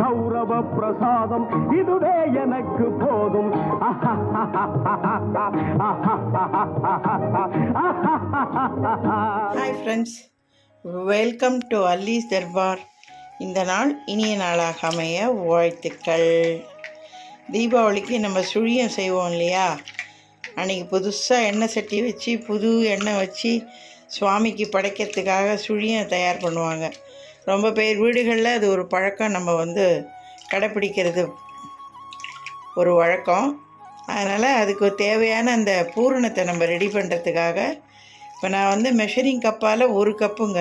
கௌரவ பிரசாதம் இதுவே எனக்கு போதும். Hi friends welcome to அல்லீஸ் Darbar இந்த நாள் இனிய நாளாக அமைய வாழ்த்துக்கள். தீபாவளிக்கு நம்ம சுழியம் செய்வோம் இல்லையா? அன்றைக்கி புதுசாக எண்ணெய் சட்டி வச்சு புது எண்ணெய் வச்சு சுவாமிக்கு படைக்கிறதுக்காக சுழியம் தயார் பண்ணுவாங்க. ரொம்ப பேர் வீடுகளில் அது ஒரு பழக்கம் நம்ம வந்து கடைப்பிடிக்கிறது ஒரு வழக்கம். அதனால் அதுக்கு தேவையான அந்த பூரணத்தை நம்ம ரெடி பண்ணுறதுக்காக இப்போ நான் வந்து மெஷரிங் கப்பால் ஒரு கப்புங்க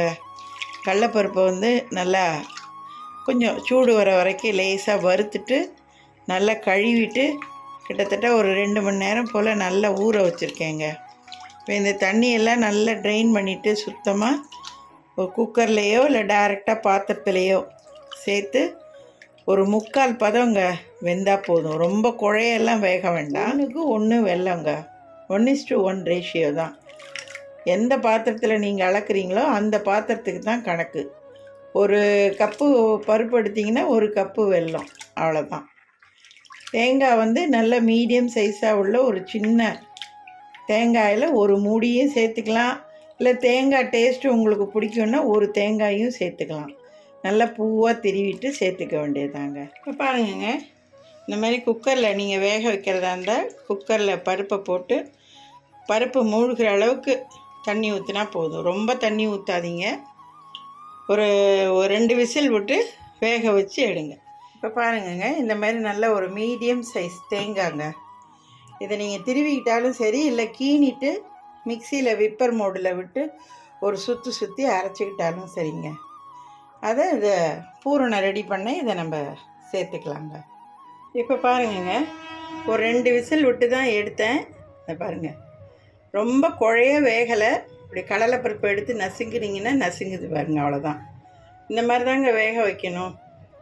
கடலப்பருப்பை வந்து நல்லா கொஞ்சம் சூடு வர வரைக்கும் லேசாக வறுத்துட்டு நல்லா கழுவிட்டு கிட்டத்தட்ட ஒரு ரெண்டு மணி நேரம் போல் நல்லா ஊற வச்சுருக்கேங்க. இப்போ இந்த தண்ணியெல்லாம் நல்லா ட்ரெயின் பண்ணிவிட்டு சுத்தமாக ஒரு குக்கர்லேயோ இல்லை டைரெக்டாக பாத்திரத்துலேயோ சேர்த்து ஒரு முக்கால் பதங்க வெந்தால் போதும். ரொம்ப குழையெல்லாம் வேக வேண்டாம். ஒன்றுக்கு ஒன்று வெல்லங்க. One is to one ratio தான். எந்த பாத்திரத்தில் நீங்கள் அளக்குறீங்களோ அந்த பாத்திரத்துக்கு தான் கணக்கு. ஒரு கப்பு பருப்பு எடுத்திங்கன்னா ஒரு கப்பு வெல்லம். அவ்வளோதான் தேங்காய் வந்து நல்ல மீடியம் சைஸாக உள்ள ஒரு சின்ன தேங்காயில் ஒரு மூடியும் சேர்த்துக்கலாம். இல்லை தேங்காய் டேஸ்ட்டு உங்களுக்கு பிடிக்கும்னா ஒரு தேங்காயும் சேர்த்துக்கலாம். நல்லா பூவாக திருவிட்டு சேர்த்துக்க வேண்டியதாங்க. இப்போ பாருங்கங்க இந்த மாதிரி குக்கரில் நீங்கள் வேக வைக்கிறதா இருந்தால் குக்கரில் பருப்பை போட்டு பருப்பு மூழ்கிற அளவுக்கு தண்ணி ஊற்றினா போதும். ரொம்ப தண்ணி ஊற்றாதீங்க ஒரு ஒரு ரெண்டு விசில் விட்டு வேக வச்சு எடுங்க. இப்போ பாருங்கங்க இந்த மாதிரி நல்ல ஒரு மீடியம் சைஸ் தேங்காங்க இதை நீங்கள் திருவிக்கிட்டாலும் சரி இல்லை கீணிட்டு மிக்சியில் விப்பர் மோடில் விட்டு ஒரு சுற்று சுற்றி அரைச்சிக்கிட்டாலும் சரிங்க. அதை இதை பூரணை ரெடி பண்ண இதை நம்ம சேர்த்துக்கலாங்க. இப்போ பாருங்கங்க ஒரு ரெண்டு விசில் விட்டு தான் எடுத்தேன். இதை பாருங்கள் ரொம்ப குழைய வேகலை இப்படி கடலைப்பருப்பு எடுத்து நசுங்குனீங்கன்னா நசுங்குது பாருங்க அவ்வளோதான் இந்த மாதிரி தாங்க வேக வைக்கணும்.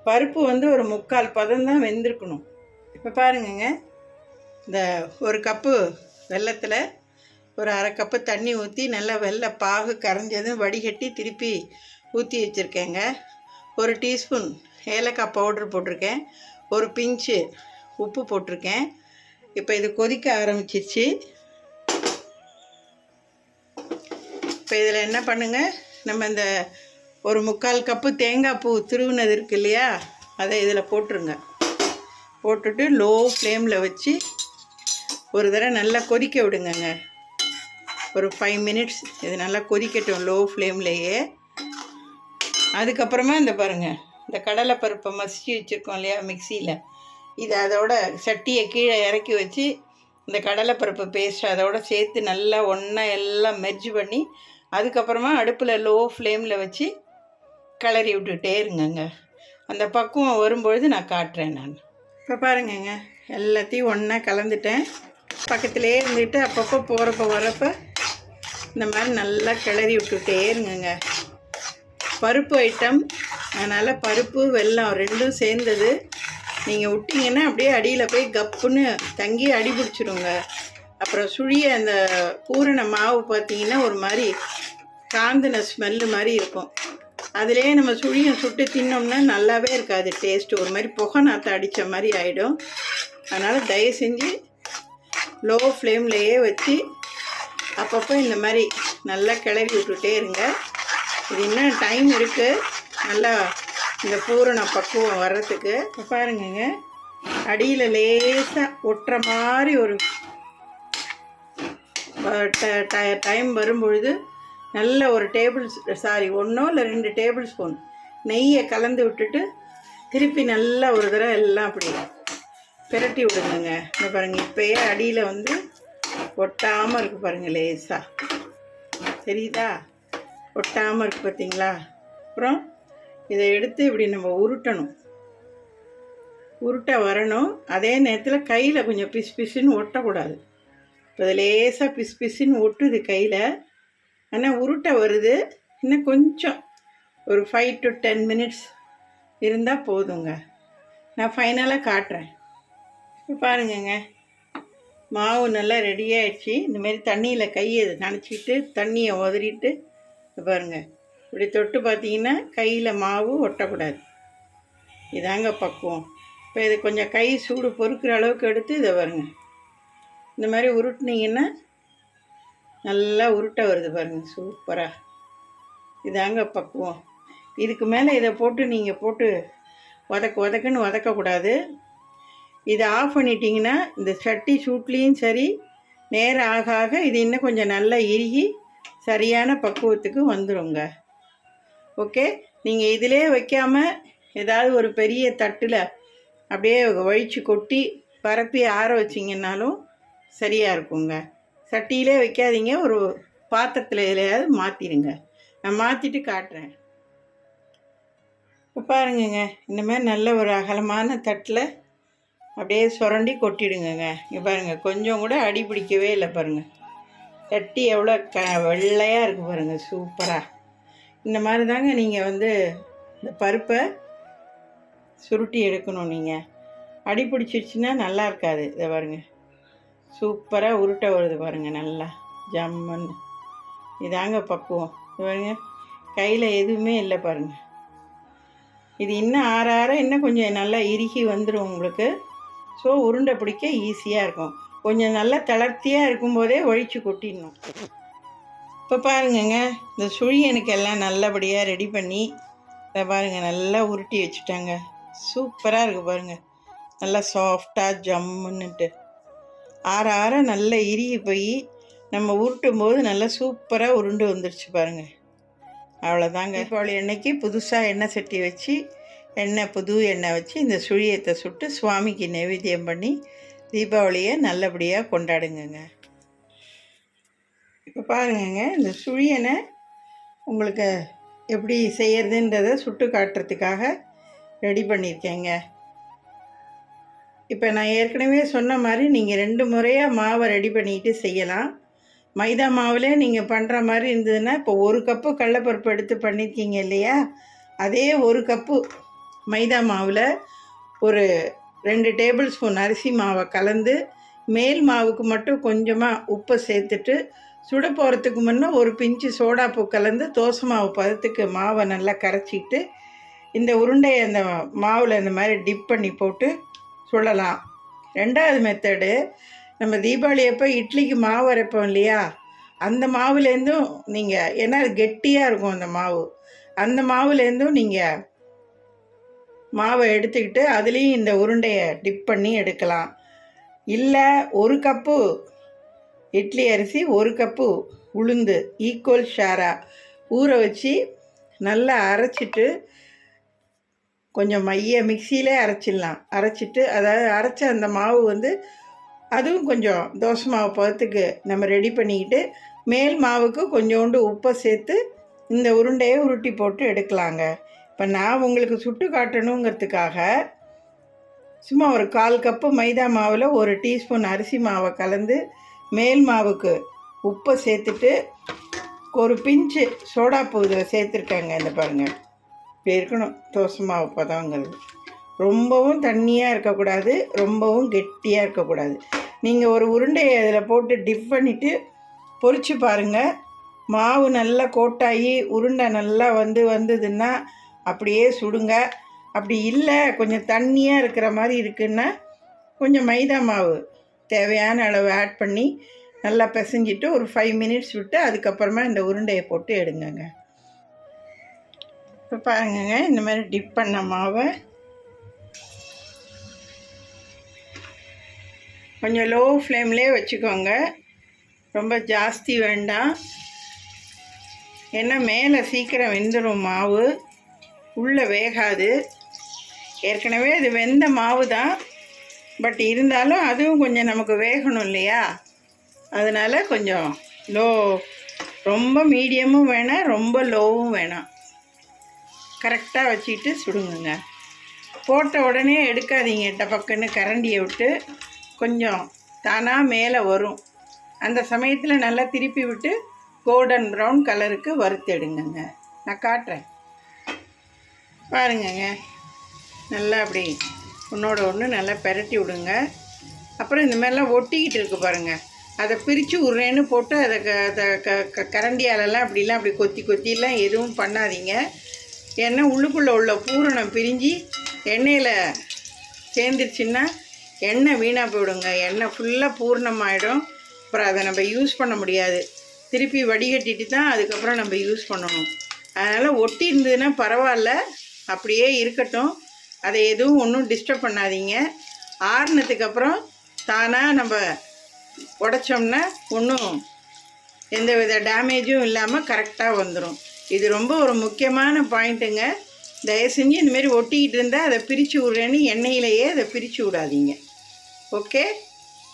பருப்பு வந்து ஒரு முக்கால் பதம் தான் வெந்திருக்கணும். இப்போ பாருங்கங்க இந்த ஒரு கப்பு வெல்லத்தில் ஒரு அரை கப்பு தண்ணி ஊற்றி நல்லா வெள்ளை பாகு கரைஞ்சதும் வடிகட்டி திருப்பி ஊற்றி வச்சுருக்கேங்க. ஒரு டீஸ்பூன் ஏலக்காய் பவுட்ரு போட்டிருக்கேன். ஒரு பிஞ்சு உப்பு போட்டிருக்கேன். இப்போ இது கொதிக்க ஆரம்பிச்சிருச்சு. இப்போ இதில் என்ன பண்ணுங்க? நம்ம இந்த ஒரு முக்கால் கப்பு தேங்காய் பூ திருவுனது இருக்கு இல்லையா? அதை இதில் போட்டுருங்க. போட்டுட்டு லோ ஃப்ளேமில் வச்சு ஒரு தடவை நல்லா கொதிக்க விடுங்கங்க. ஒரு ஃபைவ் மினிட்ஸ் இது நல்லா கொதிக்கட்டும் லோ ஃப்ளேம்லேயே அதுக்கப்புறமா இந்த பாருங்கள் இந்த கடலை பருப்பை மசிச்சு வச்சுருக்கோம் இல்லையா மிக்சியில் இது அதோட சட்டியை கீழே இறக்கி வச்சு இந்த கடலைப்பருப்பு பேஸ்ட் அதோட சேர்த்து நல்லா ஒன்றா எல்லாம் மெர்ஜ் பண்ணி அதுக்கப்புறமா அடுப்பில் லோ ஃப்ளேமில் வச்சு கிளறி விட்டுகிட்டே இருங்கங்க. அந்த பக்குவம் வரும்பொழுது நான் காட்டுறேன் நான். இப்போ பாருங்கங்க எல்லாத்தையும் ஒன்றா கலந்துட்டேன். பக்கத்துலேயே இருந்துட்டு அப்பப்போ போகிறப்ப வரப்போ இந்த மாதிரி நல்லா கிளறி விட்டுட்டே இருங்கங்க. பருப்பு ஐட்டம் அதனால் பருப்பு வெல்லம் ரெண்டும் சேர்ந்தது. நீங்கள் விட்டிங்கன்னா அப்படியே அடியில் போய் கப்புன்னு தங்கி அடி பிடிச்சிருங்க. அப்புறம் சுழிய அந்த பூரண மாவு பார்த்தீங்கன்னா ஒரு மாதிரி காந்தின ஸ்மெல்லு மாதிரி இருக்கும். அதிலே நம்ம சுழியை சுட்டு தின்னோம்னா நல்லாவே இருக்காது டேஸ்ட்டு ஒரு மாதிரி புகை நாற்ற அடித்த மாதிரி ஆகிடும் அதனால் தயவு செஞ்சு லோ ஃப்ளேம்லேயே வச்சு அப்பப்போ இந்த மாதிரி நல்லா கிளறி விட்டுட்டே இருங்க. இது இன்னும் டைம் இருக்குது நல்லா இந்த பூரண பக்குவம் வர்றதுக்கு. இப்போ பாருங்கங்க. அடியில் லேசாக ஒட்டுற மாதிரி ஒரு டைம் வரும்பொழுது நல்ல ஒரு டேபிள் சாரி ஒன்றோ இல்லை ரெண்டு டேபிள் ஸ்பூன் நெய்யை கலந்து விட்டுட்டு திருப்பி நல்லா ஒரு தடவை எல்லாம் அப்படி பிரட்டி விடுங்கங்க. இந்த பாருங்கள் இப்போயே அடியில் வந்து ஒட்டாமல் இருக்குது பாருங்கள் லேசாக தெரியுதா? ஒட்டாமல் இருக்குது பார்த்தீங்களா அப்புறம் இதை எடுத்து இப்படி நம்ம உருட்டணும். உருட்ட வரணும். அதே நேரத்தில் கையில் கொஞ்சம் பிசு பிசுன்னு ஒட்டக்கூடாது. இப்போ அது லேசாக பிசு பிசுன்னு ஒட்டுது கையில். ஆனால் உருட்ட வருது. இன்னும் கொஞ்சம். ஒரு ஃபைவ் டு டென் மினிட்ஸ் இருந்தால் போதுங்க. நான் ஃபைனலாக காட்டுறேன். பாருங்கங்க. மாவு நல்லா ரெடி இந்தமாரி தண்ணியில் கையை நனைச்சிட்டு தண்ணியை உதறிட்டு பாருங்கள் இப்படி தொட்டு பார்த்தீங்கன்னா கையில் மாவு ஒட்டக்கூடாது. இதாங்க பக்குவம். இப்போ இது கொஞ்சம் கை சூடு பொறுக்கிற அளவுக்கு எடுத்து இதை பாருங்க. இந்த மாதிரி உருட்டினீங்கன்னா நல்லா உருட்டை வருது பாருங்கள் சூப்பராக இதாங்க பக்குவம். இதுக்கு மேலே இதை போட்டு நீங்கள் போட்டு வதக்கு வதக்குன்னு வதக்கக்கூடாது. இதை ஆஃப் பண்ணிட்டீங்கன்னா இந்த சட்டி சூட்லேயும் சரி நேரம் ஆக ஆக இது இன்னும் கொஞ்சம் நல்லா இறுகி சரியான பக்குவத்துக்கு வந்துருங்க. ஓகே நீங்கள் இதிலே வைக்காமல் ஏதாவது ஒரு பெரிய தட்டில் அப்படியே வழித்து கொட்டி பரப்பி ஆற வச்சிங்கன்னாலும் சரியாக இருக்குங்க. சட்டியிலே வைக்காதீங்க ஒரு பாத்திரத்தில் எதுலையாவது மாற்றிடுங்க நான் மாற்றிட்டு காட்டுறேன். இப்போ பாருங்கங்க இந்த மாதிரி நல்ல ஒரு அகலமான தட்டில் அப்படியே சுரண்டி கொட்டிடுங்கங்க. இங்கே பாருங்கள் கொஞ்சம் கூட அடி பிடிக்கவே இல்லை பாருங்கள் தட்டி எவ்வளோ க வெள்ளையாக இருக்குது பாருங்கள் சூப்பராக இந்த மாதிரி தாங்க நீங்கள் வந்து இந்த பருப்பை சுருட்டி எடுக்கணும் நீங்கள் அடி பிடிச்சிருச்சுன்னா நல்லா இருக்காது இதை பாருங்க. சூப்பராக உருட்டை வருது பாருங்கள் நல்லா. ஜம்மன் இதாங்க பக்குவம். இது பாருங்க கையில் எதுவுமே இல்லை பாருங்கள் இது இன்னும் ஆற ஆற இன்னும் கொஞ்சம் நல்லா இறுகி வந்துடும் உங்களுக்கு. ஸோ உருண்டை பிடிக்க ஈஸியாக இருக்கும். கொஞ்சம் நல்லா தளர்த்தியாக இருக்கும்போதே ஒழிச்சு கொட்டிடணும். இப்போ பாருங்கங்க இந்த சுழியனுக்கு எல்லாம் நல்லபடியாக ரெடி பண்ணி இதை பாருங்கள் நல்லா உருட்டி வச்சுட்டாங்க. சூப்பராக இருக்குது பாருங்கள் நல்லா சாஃப்டாக ஜம்முன்னுட்டு. ஆற ஆற நல்லா இறுகி போய் நம்ம உருட்டும் போது நல்லா சூப்பராக உருண்டு வந்துருச்சு பாருங்கள் அவ்வளோதாங்க தீபாவளி எண்ணெய்க்கு புதுசாக எண்ணெய் சட்டி வச்சு எண்ணெய் புது எண்ணெய் வச்சு இந்த சுழியத்தை சுட்டு சுவாமிக்கு நைவேத்தியம் பண்ணி தீபாவளியை நல்லபடியாக கொண்டாடுங்கங்க. இப்போ பாருங்கங்க இந்த சுழியனை உங்களுக்கு எப்படி செய்யறதுன்றதை சுட்டு காட்டுறதுக்காக ரெடி பண்ணியிருக்கேங்க. இப்போ நான் ஏற்கனவே சொன்ன மாதிரி நீங்கள் ரெண்டு முறையாக மாவை ரெடி பண்ணிட்டு செய்யலாம். மைதா மாவில் நீங்கள் பண்ணுற மாதிரி இருந்ததுன்னா இப்போ ஒரு கப்பு கடலப்பருப்பு எடுத்து பண்ணியிருக்கீங்க இல்லையா? அதே ஒரு கப்பு மைதா மாவில் ஒரு ரெண்டு டேபிள் ஸ்பூன் அரிசி மாவை கலந்து மேல் மாவுக்கு மட்டும் கொஞ்சமாக உப்பை சேர்த்துட்டு சுட போகிறதுக்கு முன்னே ஒரு பிஞ்சு சோடாப்பூ கலந்து தோசை மாவு பதத்துக்கு மாவை நல்லா கரைச்சிட்டு இந்த உருண்டையை அந்த மாவில் இந்த மாதிரி டிப் பண்ணி போட்டு சுடலாம். ரெண்டாவது மெத்தடு நம்ம தீபாவளி அப்போ இட்லிக்கு மாவு அரைப்போம் இல்லையா? அந்த மாவுலேருந்தும் நீங்கள் ஏன்னா அது கெட்டியாக இருக்கும் அந்த மாவு. அந்த மாவுலேருந்தும் நீங்கள் மாவை எடுத்துக்கிட்டு அதுலேயும் இந்த உருண்டையை டிப் பண்ணி எடுக்கலாம். இல்லை ஒரு கப்பு இட்லி அரிசி ஒரு கப்பு உளுந்து ஈக்குவல் ஷேராக ஊற வச்சு நல்லா அரைச்சிட்டு கொஞ்சம் மைய மிக்சியிலே அரைச்சிடலாம். அரைச்சிட்டு அதாவது அரைச்ச அந்த மாவு வந்து அதுவும் கொஞ்சம் தோசை மாவு பதத்துக்கு நம்ம ரெடி பண்ணிக்கிட்டு மேல் மாவுக்கு கொஞ்சோண்டு உப்பை சேர்த்து இந்த உருண்டையை உருட்டி போட்டு எடுக்கலாங்க. இப்போ நான் உங்களுக்கு சுட்டு காட்டணுங்கிறதுக்காக சும்மா ஒரு கால் கப்பு மைதா மாவில் ஒரு டீஸ்பூன் அரிசி மாவை கலந்து மேல் மாவுக்கு உப்பை சேர்த்துட்டு ஒரு பிஞ்சு சோடாப்பூ இதில் சேர்த்துருக்காங்க இந்த பாருங்கள் இப்படி இருக்கணும் தோசை மாவு பதங்கிறது ரொம்பவும் தண்ணியாக இருக்கக்கூடாது ரொம்பவும் கெட்டியாக இருக்கக்கூடாது. நீங்கள் ஒரு உருண்டையை அதில் போட்டு டிப் பண்ணிவிட்டு பொறிச்சு பாருங்கள் மாவு நல்லா கோட்டாகி உருண்டை நல்லா வந்து வந்ததுன்னா அப்படியே சுடுங்க. அப்படி இல்லை கொஞ்சம் தண்ணியாக இருக்கிற மாதிரி இருக்குன்னா கொஞ்சம் மைதா மாவு தேவையான அளவு ஆட் பண்ணி நல்லா பிசைஞ்சிட்டு ஒரு ஃபைவ் மினிட்ஸ் விட்டு அதுக்கப்புறமா இந்த உருண்டையை போட்டு எடுங்கங்க. இப்போ பாருங்கங்க இந்த மாதிரி டிப் பண்ண மாவை. கொஞ்சம் லோ ஃப்ளேம்லேயே வச்சுக்கோங்க. ரொம்ப ஜாஸ்தி வேண்டாம். ஏன்னா மேலே சீக்கிரம் வெந்துடும் மாவு. உள்ளே வேகாது. ஏற்கனவே அது வெந்த மாவு தான் பட் இருந்தாலும் அதுவும் கொஞ்சம் நமக்கு வேகணும் இல்லையா? அதனால் கொஞ்சம் லோ. ரொம்ப மீடியமும் வேணாம் ரொம்ப லோவும் வேணாம். கரெக்டாக வச்சுக்கிட்டு சுடுங்கங்க. போட்ட உடனே எடுக்காதீங்க டபக்குன்னு கரண்டியை விட்டு. கொஞ்சம் தானாக மேலே வரும். அந்த சமயத்தில் நல்லா திருப்பி விட்டு கோல்டன் ப்ரௌன் கலருக்கு வறுத்தெடுங்கங்க நான் காட்டுறேன். பாருங்கங்க. நல்லா அப்படி ஒன்றோட ஒன்று நல்லா பெரட்டி விடுங்க. அப்புறம் இந்த மாதிரிலாம் ஒட்டிக்கிட்டு இருக்கு பாருங்கள் அதை பிரித்து உருறேன்னு போட்டு அதை க க க கரண்டியாலெல்லாம் அப்படிலாம் அப்படி கொத்தி கொத்திலாம் எதுவும் பண்ணாதீங்க. ஏன்னா உள்ளுக்குள்ளே உள்ள பூரணம் பிரிஞ்சு எண்ணெயில் சேர்ந்துருச்சுன்னா எண்ணெய் வீணாக போயிடுங்க. எண்ணெய் ஃபுல்லாக பூர்ணமாயிடும். அப்புறம் அதை நம்ம யூஸ் பண்ண முடியாது. திருப்பி வடிகட்டிட்டு தான் அதுக்கப்புறம் நம்ம யூஸ் பண்ணணும். அதனால் ஒட்டி இருந்ததுன்னா பரவாயில்ல. அப்படியே இருக்கட்டும். அதை எதுவும் ஒன்றும் டிஸ்டர்ப் பண்ணாதீங்க. ஆறுனதுக்கப்புறம் தானாக நம்ம உடைச்சோம்னா ஒன்றும் எந்த வித டேமேஜும் இல்லாமல் கரெக்டாக வந்துடும் இது ரொம்ப ஒரு முக்கியமான பாயிண்ட்டுங்க தயவு செஞ்சு இந்தமாரி ஒட்டிக்கிட்டு இருந்தால் அதை பிரித்து விடுறேன்னு எண்ணெயிலேயே அதை பிரித்து விடாதீங்க. ஓகே?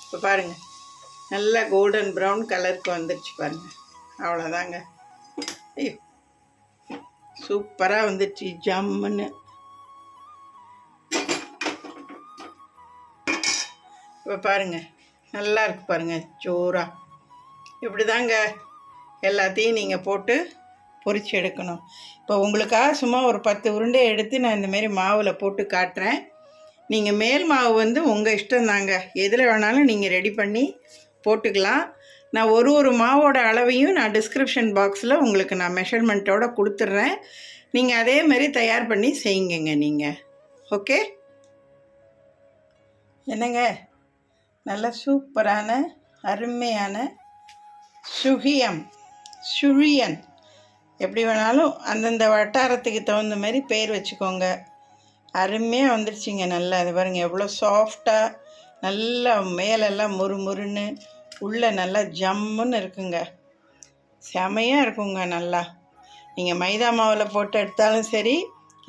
இப்போ பாருங்கள் நல்லா கோல்டன் ப்ரௌன் கலருக்கு வந்துருச்சு பாருங்கள் அவ்வளோதாங்க ஐயோ. சூப்பராக வந்துடுச்சு ஜம்முன்னு. இப்போ பாருங்கள் நல்லா இருக்கு பாருங்கள் ஜோரா. இப்படி தாங்க எல்லாத்தையும் நீங்கள் போட்டு பொறிச்சு எடுக்கணும். இப்போ உங்களுக்காக சும்மா ஒரு பத்து உருண்டை எடுத்து நான் இந்தமாரி மாவில் போட்டு காட்டுறேன். நீங்கள் மேல் மாவு வந்து உங்கள் இஷ்டம் தாங்க எதில் வேணாலும் நீங்கள் ரெடி பண்ணி போட்டுக்கலாம். நான் ஒரு ஒரு மாவோட அளவையும் நான் டிஸ்கிரிப்ஷன் பாக்ஸில் உங்களுக்கு நான் மெஷர்மெண்ட்டோட கொடுத்துட்றேன் நீங்கள் அதே மாதிரி தயார் பண்ணி செய்யுங்கங்க நீங்கள் ஓகே என்னங்க? நல்ல சூப்பரான அருமையான சுகியம் சுழியன். எப்படி வேணாலும் அந்தந்த வட்டாரத்துக்கு தகுந்த மாதிரி பேர் வச்சுக்கோங்க. அருமையாக வந்துடுச்சிங்க நல்லா. அது பாருங்கள் எவ்வளோ சாஃப்டாக நல்லா மேலெல்லாம் முறுமுறுன்னு உள்ளே நல்லா ஜம்முன்னு இருக்குங்க. செமையாக இருக்குங்க நல்லா. நீங்கள் மைதா மாவில் போட்டு எடுத்தாலும் சரி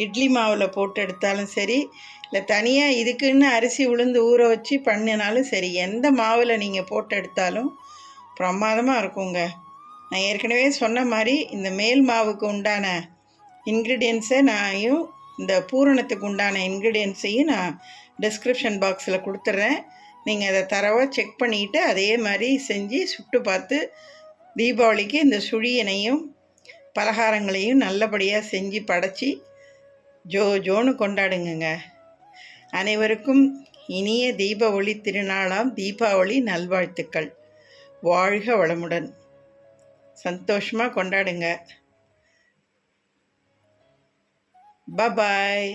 இட்லி மாவில் போட்டு எடுத்தாலும் சரி இல்லை தனியாக இதுக்குன்னு அரிசி உளுந்து ஊற வச்சு பண்ணினாலும் சரி எந்த மாவில் நீங்கள் போட்டு எடுத்தாலும் பிரமாதமாக இருக்குங்க. நான் ஏற்கனவே சொன்ன மாதிரி இந்த மேல் மாவுக்கு உண்டான இன்க்ரீடியன்ஸை நானும் இந்த பூரணத்துக்கு உண்டான இன்க்ரீடியன்ஸையும் நான் டிஸ்கிரிப்ஷன் பாக்ஸில் கொடுத்துட்றேன் நீங்கள் அதை தரவாக செக் பண்ணிக்கிட்டு அதே மாதிரி செஞ்சு சுட்டு பார்த்து தீபாவளிக்கு இந்த சுழியனையும் பலகாரங்களையும் நல்லபடியாக செஞ்சு படைச்சி ஜோ ஜோன்னு கொண்டாடுங்கங்க. அனைவருக்கும் இனிய தீப ஒளி திருநாளாம் தீபாவளி நல்வாழ்த்துக்கள். வாழ்க வளமுடன். சந்தோஷமாக கொண்டாடுங்க. பபாய்